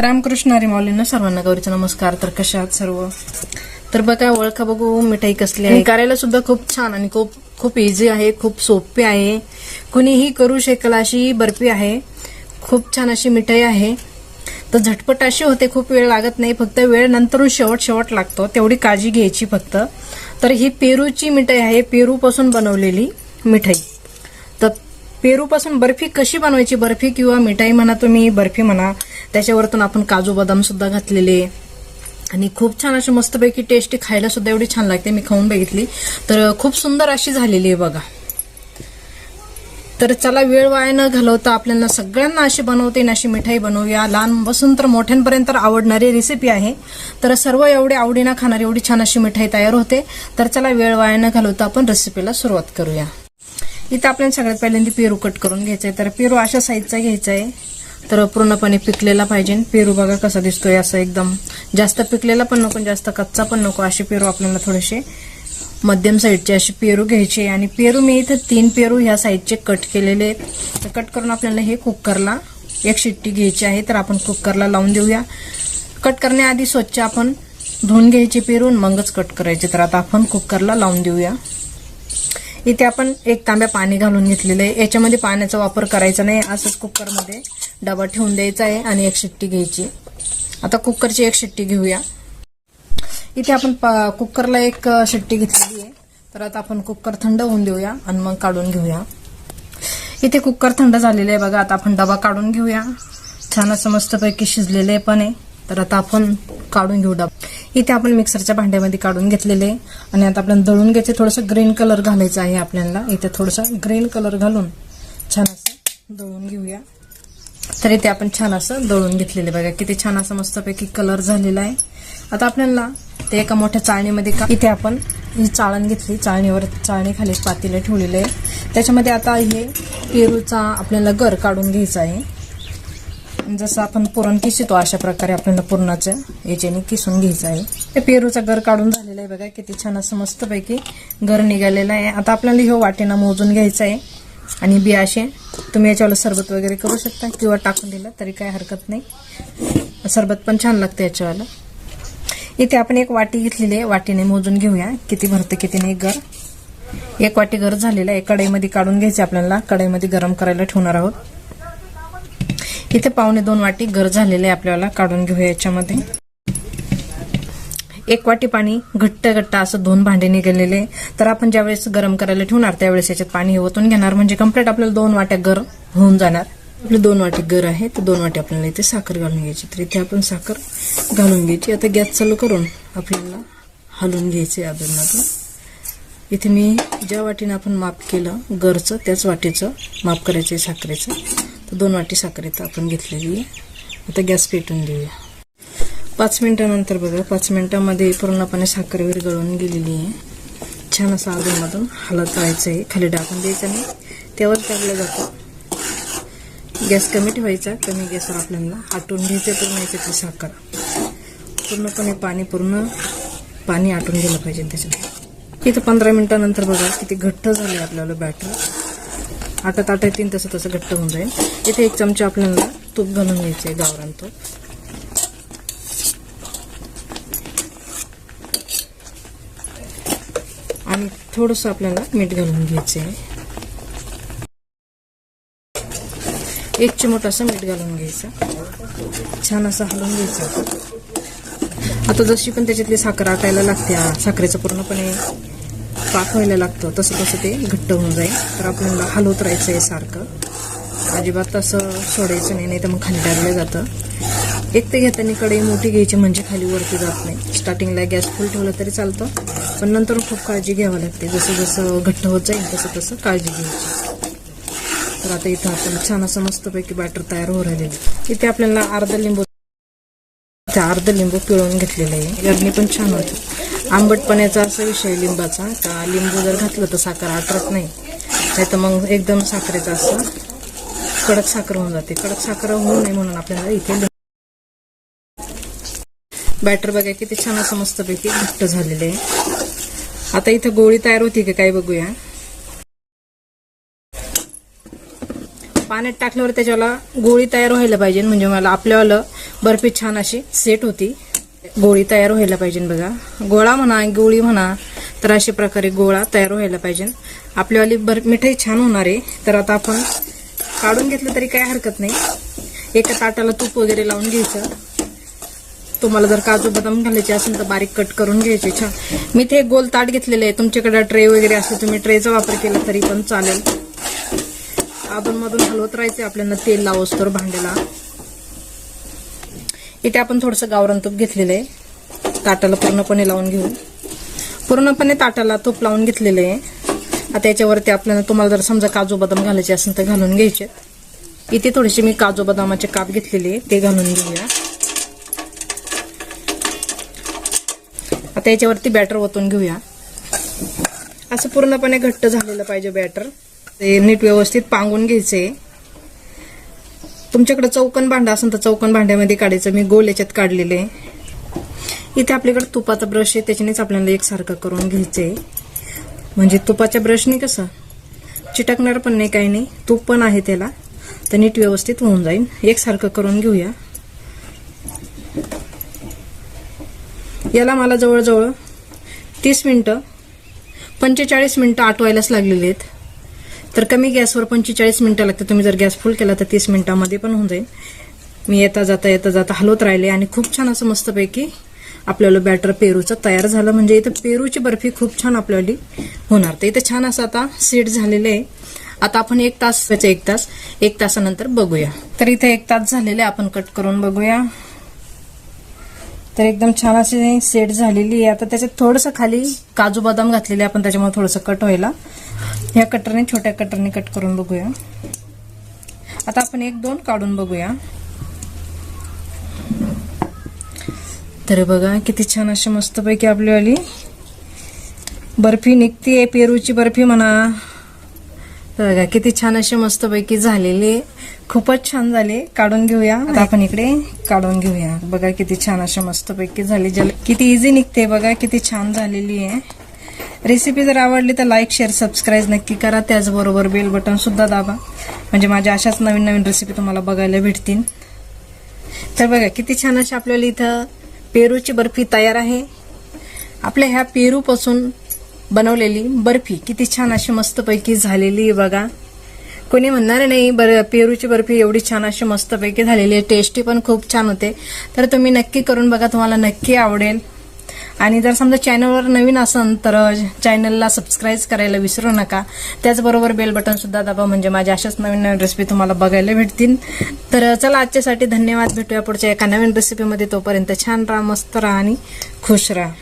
रामकृष्ण हरी माऊलींना सर्वांना गौरीचा नमस्कार. तर कशा आहात सर्व? तर बघा ओळखा बघू मिठाई कसली आहे. करायला सुद्धा खूप छान आणि खूप खूप इझी आहे खूप सोपी आहे. कुणीही करू शकेल अशी बर्फी आहे. खूप छान अशी मिठाई आहे. तर झटपट अशी होते खूप वेळ लागत नाही. फक्त वेळ नंतरून शेवट शेवट लागतो. तेवढी काळजी घ्यायची फक्त. तर ही पेरूची मिठाई आहे. पेरूपासून बनवलेली मिठाई. पेरूपासून बर्फी कशी बनवायची? बर्फी किंवा मिठाई म्हणा तुम्ही बर्फी म्हणा. त्याच्यावरतून आपण काजू बदाम सुद्धा घातलेले. आणि खूप छान अशी मस्तपैकी टेस्टी खायला सुद्धा एवढी छान लागते. मी खाऊन बघितली. तर खूप सुंदर अशी झालेली आहे बघा. तर चला वेळ वाया न घालवता आपल्याला सगळ्यांना अशी बनवते अशी मिठाई बनवूया. लहान बसून तर मोठ्यांपर्यंत आवडणारी रेसिपी आहे. तर सर्व एवढे आवडीना खाणारी एवढी छान अशी मिठाई तयार होते. तर चला वेळ वाया न घालवता आपण रेसिपीला सुरुवात करूया. इथं आपल्याला सगळ्यात पहिल्यांदा पेरू कट करून घ्यायचा आहे तर पेरू अशा साईजचा घ्यायचा आहे तर पूर्णपणे पिकलेला पाहिजे. पेरू बघा कसा दिसतोय असं एकदम जास्त पिकलेला पण नको जास्त कच्चा पण नको. असे पेरू आपल्याला थोडेसे मध्यम साईडचे असे पेरू घ्यायचे आणि पेरू मी इथं तीन पेरू ह्या साईजचे कट केलेले आहेत. तर कट करून आपल्याला हे कुकरला एक शिट्टी घ्यायची आहे. तर आपण कुकरला लावून देऊया. कट करण्याआधी स्वच्छ आपण धुवून घ्यायचे पेरून मगच कट करायचे. तर आता आपण कुकरला लावून देऊया. इथे आपण एक तांब्या पाणी घालून घेतलेलं आहे. याच्यामध्ये पाण्याचा वापर करायचा नाही. असंच कुकरमध्ये डबा ठेवून द्यायचा आहे आणि एक शिट्टी घ्यायची. आता कुकरची एक शिट्टी घेऊया. इथे आपण कुकरला एक शिट्टी घेतलेली आहे. तर आता आपण कुकर थंड होऊन देऊया आणि मग काढून घेऊया. इथे कुकर थंड झालेलं आहे बघा. आता आपण डबा काढून घेऊया. छान असं मस्तपैकी शिजलेलं आहे पण आहे. तर आता आपण काढून घेऊ डबा. इथे आपण मिक्सरच्या भांड्यामध्ये काढून घेतलेले आहे. आणि आता आपण दळून घ्यायचे थोडंसं ग्रीन कलर घालायचं आहे आपल्याला. इथे थोडंसं ग्रीन कलर घालून छान असं दळून घेऊया. तर इथे आपण छान असं दळून घेतलेले बघा किती छान असं मस्तपैकी कलर झालेला आहे. आता आपल्याला ते एका मोठ्या चाळणीमध्ये का इथे आपण ही चाळण घेतली. चाळणीवर चाळणी खाली पातेलं ठेवलेलं आहे. त्याच्यामध्ये आता हे पेरूचा आपल्याला गर काढून घ्यायचा आहे. जसं आपण पुरण किसितो अशा प्रकारे आपल्याला पुरणाचं याच्याने किसून घ्यायचं आहे. ते पेरूचा गर काढून झालेला आहे बघा किती छान असं मस्तपैकी गर निघालेलं आहे. आता आपल्याला हे वाटेनं मोजून घ्यायचं आहे. आणि बी असे तुम्ही याच्यावर सरबत वगैरे करू शकता किंवा टाकून दिलं तरी काय हरकत नाही. सरबत पण छान लागतं याच्यावाला. इथे आपण एक वाटी घेतलेली आहे. वाटीने मोजून घेऊया. किती भरते किती नाही गर एक वाटी गर झालेला आहे. कढईमध्ये काढून घ्यायचे आपल्याला. कढईमध्ये गरम करायला ठेवणार आहोत. इथे पावणे दोन वाटी गर झालेले आहे आपल्याला काढून घेऊया याच्यामध्ये. एक वाटी पाणी घट्ट घट्ट असं दोन भांडे निघालेले तर आपण ज्यावेळेस गरम करायला ठेवणार त्यावेळेस याच्यात पाणी ओतून घेणार. म्हणजे कंप्लीट आपल्याला दोन वाट्या गर होऊन जाणार. आपले दोन वाटी गर आहे तर दोन वाटी आपल्याला इथे साखर घालून घ्यायची. तर इथे आपण साखर घालून घ्यायची. आता गॅस चालू करून आपल्याला हलवून घ्यायचे अधूनमधून. इथे मी ज्या वाटीनं आपण माप केलं गरचं त्याच वाटीचं माप करायचं आहे साखरेचं. तर दोन वाटी साखर इथं आपण घेतलेली आहे. आता गॅस पेटून देऊया. पाच मिनिटानंतर बघा पाच मिनिटामध्ये पूर्णपणे साखर वगैरे गळून गेलेली आहे. छान असं अधूनमधून हलत राहायचं आहे खाली टाकून द्यायचं नाही त्यावर टाकलं जातं. गॅस कमी ठेवायचा कमी गॅसवर आपल्याला आटून घ्यायचं पूर्ण याच्यातली साखर. पूर्णपणे पाणी पूर्ण पाणी आटून गेलं पाहिजे त्याच्यात. इथं पंधरा मिनिटानंतर बघा किती घट्ट झाले आपल्याला बॅटर. आटत आटत येईन तसं तसं घट्ट होऊन जाईल. इथे एक चमचा आपल्याला तूप घालून घ्यायचं आहे गावरान तूप. आणि थोडंसं आपल्याला मीठ घालून घ्यायचं आहे. एक चिमट असं मीठ घालून घ्यायचं. छान असं हलवून घ्यायचं. आता जशी पण त्याच्यातली साखर आटायला लागते साखरेचं पूर्णपणे पाक व्हायला लागतं. तसं तसं ते घट्ट होऊन जाईल. तर आपल्याला हलवत राहायचं आहे सारखं. अजिबात तसं सोडायचं नाही नाही तर मग खाली टाकलं जातं. एक ते घेताना कढई मोठी घ्यायची म्हणजे खाली वरती जात नाही. स्टार्टिंगला गॅस फुल ठेवला तरी चालतं. पण नंतर खूप काळजी घ्यावी लागते. जसं जसं घट्ट होत जाईल तसं तसं काळजी घ्यायची. तर आता इथं आपण छान असं मस्तपैकी बॅटर तयार हो राहिलेलं आहे. इथे आपल्याला अर्धा लिंबू अर्धा लिंबू पिळून घेतलेलं आहे. गरणी पण छान होती. आंबटपण्याचा असा विषय लिंबाचा. का लिंबू जर घातलं तर साखर आटरत नाही. नाही तर मग एकदम साखरेचं असं कडक साखर होऊन जाते. कडक साखर होऊ नये म्हणून आपल्याला इथे बॅटर बघा किती छान असं मस्तपैकी घट्ट झालेले आहे. आता इथं गोळी तयार होती का काय बघूया. पाण्यात टाकल्यावर त्याच्याला गोळी तयार व्हायला पाहिजे. म्हणजे मला आपल्यावालं बर्फी छान अशी सेट होती. गोळी तयार व्हायला पाहिजे बघा. गोळा म्हणा गोळी म्हणा तर अशा प्रकारे गोळा तयार व्हायला पाहिजे. आपल्यावाली बर मिठाई छान होणार आहे. तर आता आपण काढून घेतलं तरी काय हरकत नाही. एका ताटाला तूप वगैरे लावून घ्यायचं. तुम्हाला जर काजू बदाम घालायचे असेल तर बारीक कट करून घ्यायचे. छान. मी ते गोल ताट घेतलेले आहे. तुमच्याकडे ट्रे वगैरे असेल तुम्ही ट्रेचा वापर केला तरी पण चालेल. अधून मधून हलवत राहायचे आपल्याला तेल लावस तर भांड्याला. इथे आपण थोडंसं गावरान तूप घेतलेलं आहे. ताटाला पूर्णपणे लावून घेऊ. पूर्णपणे ताटाला तूप लावून घेतलेलं आहे. आता याच्यावरती आपल्याला तुम्हाला जर समजा काजू बदाम घालायचे असेल तर घालून घ्यायचे. इथे थोडेसे मी काजू बदामाचे काप घेतलेले आहे. ते घालून घेऊया. आता याच्यावरती बॅटर ओतून घेऊया. असं पूर्णपणे घट्ट झालेलं पाहिजे बॅटर. ते नीट व्यवस्थित पांगून घ्यायचे तुमच्याकडे चौकन भांडा असेल तर चौकन भांड्यामध्ये काढायचं. मी गोल याच्यात काढलेले. आहे. इथे आपल्याकडे तुपाचा ब्रश आहे त्याच्यानेच आपल्याला एकसारखं करून घ्यायचंय. म्हणजे तुपाच्या ब्रशने कसं चिटकणार पण नाही काही नाही. तूप पण आहे त्याला. तर नीट व्यवस्थित होऊन जाईल. एकसारखं करून घेऊया. याला मला जवळजवळ तीस मिनटं पंचेचाळीस मिनटं आटवायलाच लागलेली आहेत. तर कमी गॅसवर पंचेचाळीस मिनटं लागतं तुम्ही जर गॅस फुल केला तर तीस मिनिटामध्ये पण होऊन जाईल. मी येता जाता येता जाता हलवत राहिले आणि खूप छान असं मस्तपैकी आपल्याला बॅटर पेरूचं तयार झालं. म्हणजे इथं पेरूची बर्फी खूप छान आपल्याला होणार. तर इथं छान असं आता सेट झालेलं आहे. आता आपण एक तास त्याचा एक तास एक तासानंतर बघूया. तर इथं एक तास झालेले आपण कट करून बघूया. तर एकदम छान अशी सेट झालेली आहे. आता त्याच्यात थोडंसं खाली काजू बदाम घातलेले आपण त्याच्यामुळे थोडंसं कट व्हायला. ह्या कटरने छोट्या कटरने कट करून बघूया. आता आपण एक दोन काढून बघूया. तर बघा किती छान अशी मस्तपैकी आपलीवाली बर्फी निघतीये पेरूची बर्फी म्हणा. तर बघा किती छान अशी मस्तपैकी झालेली. आहे. खूपच छान झाले. काढून घेऊया. आता आपण इकडे काढून घेऊया. बघा किती छान अशी मस्तपैकी झाली. जल किती इझी निघते बघा किती छान झालेली आहे. रेसिपी जर आवडली तर लाईक शेअर सबस्क्राईब नक्की करा. त्याचबरोबर बेल बटनसुद्धा दाबा. म्हणजे माझ्या अशाच नवीन नवीन रेसिपी तुम्हाला बघायला भेटतील. तर बघा किती छान अशी आपल्याला इथं पेरूची बर्फी तयार आहे. आपल्या ह्या पेरूपासून बनवलेली बर्फी किती छान अशी मस्तपैकी झालेली आहे बघा. कोणी म्हणणार नाही बर पेरूची बर्फी एवढी छान अशी मस्तपैकी झालेली आहे. टेस्टी पण खूप छान होते. तर तुम्ही नक्की करून बघा तुम्हाला नक्की आवडेल. आणि जर समजा चॅनलवर नवीन असन तर चॅनलला सबस्क्राईब करायला विसरू नका. त्याचबरोबर बेल बटन सुद्धा दाबा म्हणजे माझ्या अशाच नवीन नवीन रेसिपी तुम्हाला बघायला भेटतील. तर चला आजच्यासाठी धन्यवाद. भेटूया पुढच्या एका नवीन रेसिपीमध्ये तोपर्यंत छान राहा मस्त राहा आणि खुश राहा.